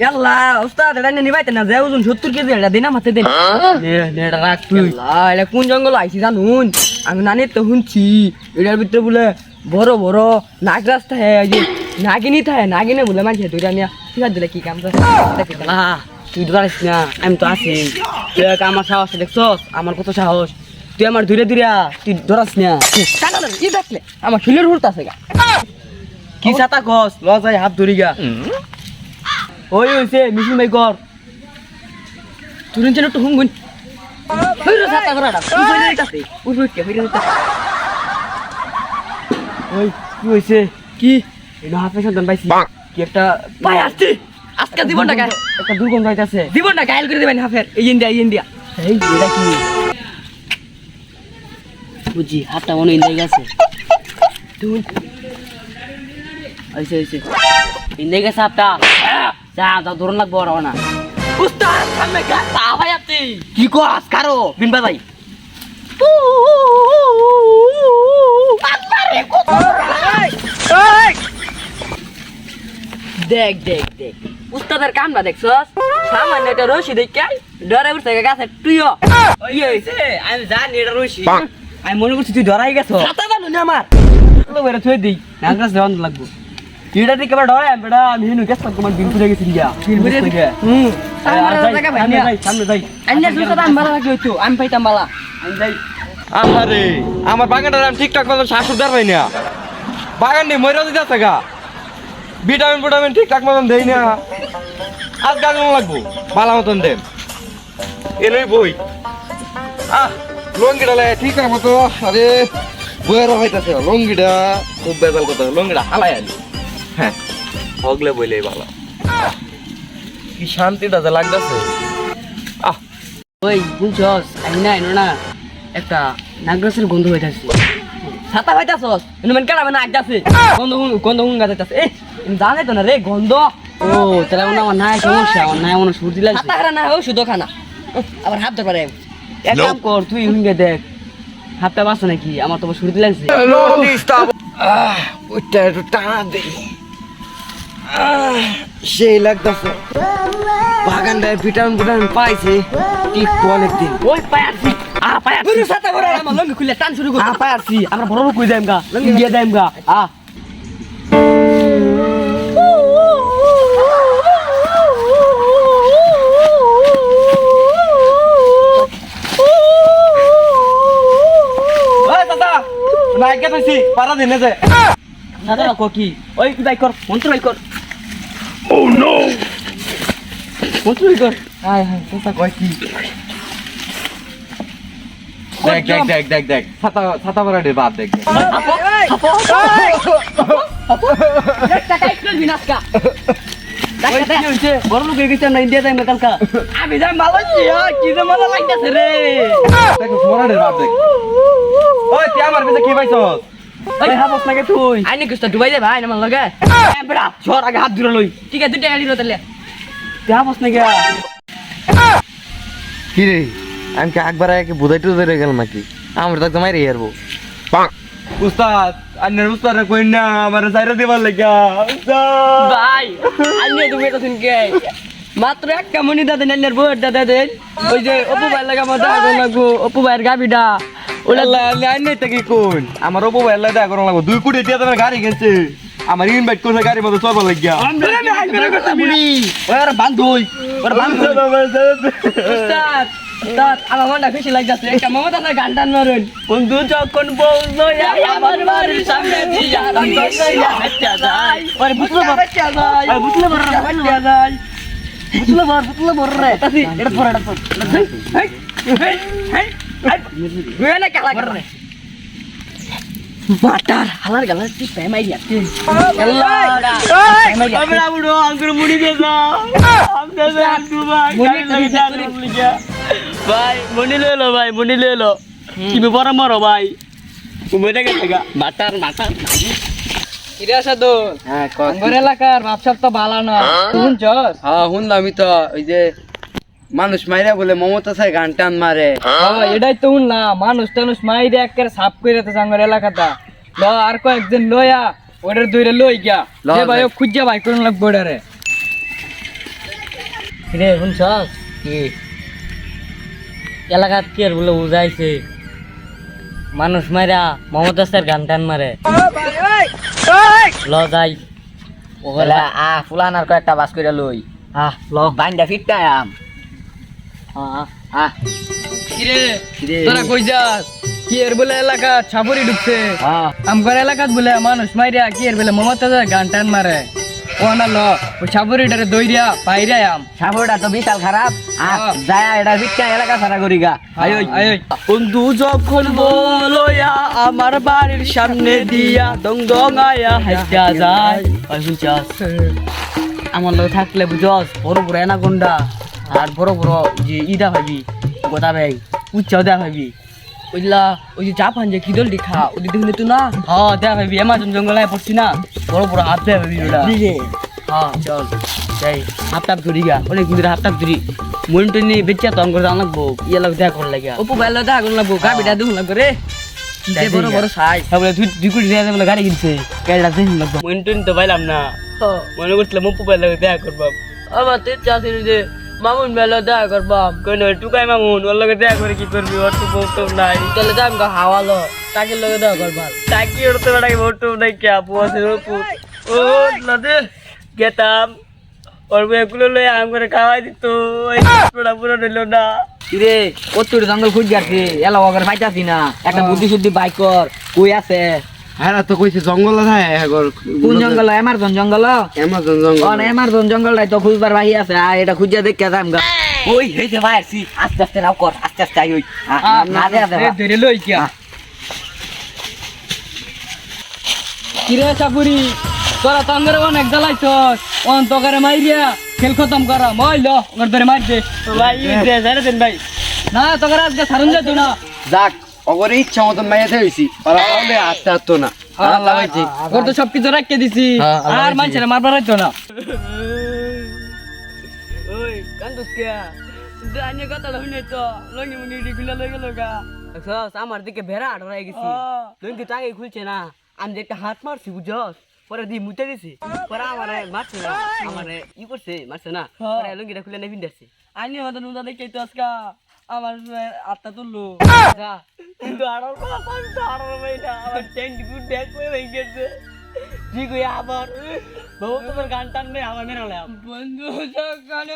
ইয়াল্লা উস্তাদ এটা নিবাইতে না যে ওজন সত্তর কেজি এটা দিন এটা রাখ তুই। এটা কোন জঙ্গল আইছি জানুন? আমি নানি তো শুনছি এটার ভিতরে বলে বড় বড় নাগরাজ থাকে এই যে নাগিনী থাকে নাগিনে বলে মানছে তুই নিয়ে ঠিক আছে কি কাম তুই ধরিস না আমি তো আছি। তুই আমার সাহস দেখছস? আমার কত সাহস। তুই আমার ধীরে ধীরে তুই ধরাস না। ই দেখলে? আমার শুলের হুড়তে আছে গা কি ছাতা কস? লজাই হাত ধরি গা ওই হইছে মিশিং ভাই কর। তুরিন চেন একটু হুঙ্গুন হইরো কই দিতাছে উঠ উঠ হইরো দিতাছে ওই কি হইছে? কি? এনো হাফে সন্তান পাইছি। কি একটা পাই আসছি। আজকে জীবনটা গায় একটা দুর্গন্ধ হইতাছে জীবনটা গায়ল করে দিবেন হাফের। এই ইন্ডিয়া ইন্ডিয়া। এই এটা কি? বুঝি হাতটা মনে ইন্ডিয়া গেছে। তুই ইন্ডিয়া গেছে হাতটা। যা যা ধরন লাগবো আর না। উস্তাদ সামনে গা। তা ভাই আপনি? কি কস কারও? বিন বাজাই দেখ দেখ দেখ। উস্তাদের কামটা দেখছস? সামান্য একটা রশি দেখে ডরে উঠছে গাছে তুইও ইয়ে আমি জানি এটা রশি। আমি মনে করছি তুই ডরাই গেছো আমার। লাগবো। এটা থেকে এবার ডরে আমি বেটা আমি হিনু গেছ তোমার দিন পুরে গেছি গিয়া দিন পুরে থেকে হুম সামনে যাই সামনে যাই আন্না সুতা দাম বালা লাগে হইতো আমি পাইতাম বালা। আমি যাই। আরে আমার বাগানটা আমি ঠিকঠাক মতো শাশুর দেওয়ার পাই না বাগান নেই মরে দিতে গা। ভিটামিন ভিটামিন ঠিকঠাক মতন দেই না। আজ গাছ লাগবো ভালো মতন দেন এনেই বই। আহ লঙ্গিটা লাগে ঠিকঠাক মতো আরে বইয়ের হইতাছে লঙ্গিটা খুব বেজাল কথা লঙ্গিটা হালাই আনি। হ্যাঁ হগলে বইলেই ভালো। কি শান্তিটা যে লাগতেছে। আহ। ওই বুঝছস আমি না এনো না একটা নাগরাসের গন্ধ হইতাছে ছাতা হইতাছস এনে মান মানে গন্ধ হুন গন্ধ হুন গাতাছে এ জানে তো না রে গন্ধ। ও তাহলে মনে আমার নাই সমস্যা আমার নাই মনে সর্দি লাগছে ছাতা খানা না ও শুধু খানা। আবার হাত ধর পারে এক কাম কর তুই হুঙ্গে দেখ হাতটা বাঁচো নাকি? আমার তো সর্দি লাগছে ওইটা একটু টানা দেই সেই লাগতেছে। বাগানটায় ভিটামিন ভিটামিন পাইছে। টিকবো অনেকদিন ওই পায়াছি। আ পায়াছি। পুরো ছাতা করে আমার লঙ্গি খুলে টান শুরু কর। আ পায়াছি। আমরা বড় বড় কই যাইম গা? লঙ্গি দিয়ে যাইম গা? আ পারা দিনে যে। দাদা কো কি? ওই বাই কর মন্ত্র বাই কর ও নো মন্ত্র বাই কর হাই হাই তোতা কি দেখ দেখ। দেখ দেখ দেখ ছাতা ছাতা পরা দে দেখ দেখ। কর আমি যাই মালয়েশিয়া কি যে মজা লাগতেছে রে। দেখ পরা দে দেখ। ওই তুই আমার পিছে কি পাইছস? ওই হাবস নাকি তুই? আইনি কুস্তা ডুবাই দে ভাই আমার লগে। এ বেড়া ঝড় আগে হাত ধরে লই। ঠিক আছে দুইটা গাড়ি রতলে তুই হাবস নাকি? কি রে আমি কি একবার একে বুঝাই টুজাই গেল নাকি? আমার তো একদম মাইরে হারবো। উস্তাদ আন্নের উস্তাদ কই না আমার সাইরা দিবার লাগা। ভাই আইনি তুমি এটা শুনকে। মাত্র একটা মনি দাদা নেলের বউয়ের দাদা দেন। ওই যে অপু ভাই লাগা আমার দাদা অপু ভাইয়ের গাবিটা। ওলা আমি আইনে থেকে কোন আমার ওপো ভাই আল্লাহ দেখা করো লাগবো। দুই কোটি দিয়ে তোমার গাড়ি গেছে। আমার ইনভাইট করছে গাড়ির মতো চলবার লাগিয়া। ওরা বান্ধুই ওরা বান্ধুই উস্তাদ উস্তাদ আমার মনটা খুশি লাগতেছে। একটা মমতা না গান টান মারুন। বন্ধু যখন বলল আমার বাড়ির সামনে দিয়া হাঁটা যায় ওরে বুঝলো বড় হাঁটা যায় বুঝলো বড় হাঁটা যায় বুঝলো বড় বুঝলো বড় রে। এটা পড়া এটা হেই। না কালা করে মাটার হালার গালার তুই প্রেমাই দিয়াতে আমরা বুড়ো আঙ্গুর মুড়ি দে দাও আমরা তো ভাই ভাই মনি লয়ে লো ভাই মনি লয়ে লো তুমি বড় মরো ভাই ঘুমিয়ে গেছে গা হ্যাঁ আঙ্গুর এলাকার ভাবসাব তো ভালো না শুন চস হ্যাঁ শুনলামই তো ওই যে মানুষ মাইরা বলে মমতা সাই গান টান মারে। হ্যাঁ, এটাই তো শুনলাম মানুষ টানুষ মাইরা একেবারে সাফ করে তো এলাকাটা। ল আর কয়েকজন লয়া ওটার দইরে লই গিয়া ল ভাই। খুঁজা ভাই কোন লাগবে ওটারে। কিরে শুনছস? কি? এলাকাত কি আর বলে বুঝাইছে? মানুষ মাইরা মমতা স্যার গান টান মারে। ল যাই। ওগুলা আ ফুলানার কয়েকটা বাস করে লই। আহ ল। বাইন্দা ফিটটা আম? তোরা কই যাস? কি এর বলে এলাকা ছাপুরি ঢুকছে? হ্যাঁ আমগর এলাকাত বলে মানুষ মাইরা কি এর বলে মমতা গান টান মারে। ও ছাপুরিটারে পাইরা আম। সাপোর্টটা তো বিশাল খারাপ। আর হ্যাঁ। যায় এটা এলাকা সারা করি গা। বন্ধু যখন বলয়া আমার বাড়ির সামনে দিয়া দং দং আয়া হাইটা যায় বুঝছস আমার লোক থাকলে বুঝছস বড় বড় এনাকোন্ডা আর বড় বড় যে ইদা ভাবি গোটা ভাই উচ্চাও দেয়া ভাবি ওইলা ওই যে জাপান যে খিদল দেখা ওই দিদি শুনে তো না? হ্যাঁ দেয়া ভাবি এমাজন জঙ্গলায় পড়ছি না। বড় বড় হাত দেয়া ভাবি ওটা হ্যাঁ চল। যাই হাফ টাপ ধরি গা অনেক দিন হাফ টাপ ধরি। মনিটর নিয়ে বেচা তো অঙ্কর জানা লাগবো। ইয়ে লাগ দেখা করে লাগে অপু বাইলো দেখা করুন লাগবো গাবিটা দেখুন লাগবো রে। বড় বড় সাইজ তারপরে দুই দুই কোটি টাকা বলে গাড়ি কিনছে। গাড়িটা দেখুন লাগবো। মনিটর তো পাইলাম না। মনে করছিলাম মুপু পাইলে দেখা করবাম। আমার তো ইচ্ছা যে মামুন বেলা দেখা করবাম কইন টুকাই মামুন ওর লগে দেখা করে কি করবি? ওর তো বউ তো নাই। তাহলে তো আমাকে হাওয়ালো তাকে লগে দেখা করবাম তাকে ওর তো বেটাকে বউ তো নাই কে আপু আছে ও লাদে গেতাম। ওর এগুলো লই আম করে খাওয়াই দিত ওই পুরা পুরো নিল না। কিরে কত জঙ্গল খুঁজ যাচ্ছে এলা ওগর পাইতাছি না। একটা বুদ্ধি শুদ্ধি বাইক কর। কই আছে? হ্যাঁ তো কইছে জঙ্গল আছে কোন জঙ্গল এমারজন জঙ্গল অ্যামাজন জঙ্গল অন এমারজন জঙ্গলটাই তো খুঁজবার বাহি আছে আর এটা খুঁজা দেখে যাম গা ওই হইছে ভাই আসছি আস্তে আস্তে নাও কর আস্তে আস্তে আই ওই আ, না দে আছে এ ধরে লই কিয়া কিরে ছাপুরি তোরা তো আঙ্গরে অনেক জ্বালাইছস অন তোকারে মাইরিয়া খেল খতম করা মই ল ওর ধরে মার দে ভাই দেন ভাই না তোকারে আজকে সারুন যেত না যাক অগরে ইচ্ছা মতন মাইয়াতে হইছি ওরা পারলে আস্তে আসতো না। আল্লাহ লাগাইছে। ওর তো সবকিছু রাখিয়ে দিছি। হ্যাঁ, আর দিছি। মানুষের মারবার হইতো না। ওই কান্দুস কে দানি কথা লইনে তো লঙ্গি মুঙ্গি ডি খুলে লই গেল গা। দেখছস আমার দিকে ভেড়া আড়াই গেছি। লঙ্গি টাকে খুলছে না? আমি যে একটা হাত মারছি বুঝছস? পরে দি মুতে দিছি। পরে আমারে মারছে না। আমারে ই করছে মারছে না। পরে লঙ্গিটা খুলে নেবিন দেখছি আইনি হতো নুদা দেখে তো আজকা আমার আত্মা তুললো। কিন্তু আড়ার কথা আমি তো আড়ার ভাই না আমার টেন্ট গুড ব্যাগ করে হয়ে গেছে ঠিক হয়ে আবার বাবু তোমার গান টান নেই আমার মেরালাম বন্ধু সকালে